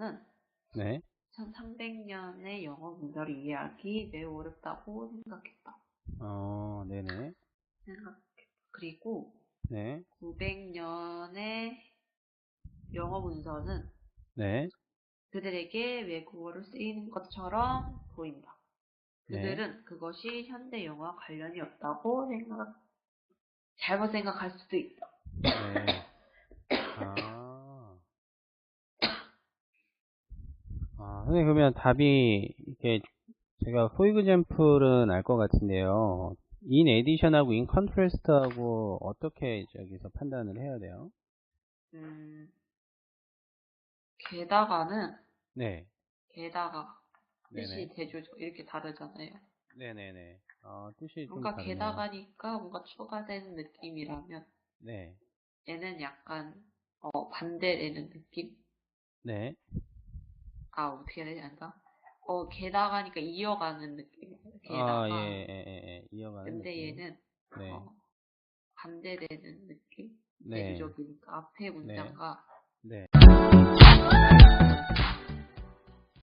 문서는 네. 1300년의 영어 문서를 이해하기 매우 어렵다고 생각했다. 어, 네네. 생각했다. 그리고 네. 900년의 영어 문서는 네. 그들에게 외국어를 쓰이는 것처럼 보인다. 네. 그들은 그것이 현대 영어와 관련이 없다고 생각, 잘못 생각할 수도 있다. 네. 아. 아, 선생님, 그러면 답이, 이게, 제가 포이그젠플은 알 것 같은데요. 인 에디션하고 인 컨트레스트하고 어떻게 저기서 판단을 해야 돼요? 음, 게다가는, 네. 게다가, 뜻이. 대조죠. 이렇게 다르잖아요. 네네네. 어, 뜻이 좀 뭔가. 게다가니까 뭔가 추가되는 느낌이라면, 네. 얘는 약간, 어, 반대되는 느낌? 네. 아, 어떻게 해야 되지 않나? 어, 게다가니까 이어가는 느낌. 게다가. 아, 예, 예, 예, 예. 이어가는 근데 느낌. 얘는, 네. 어, 반대되는 느낌? 네. 대조적이니까 앞에 문장과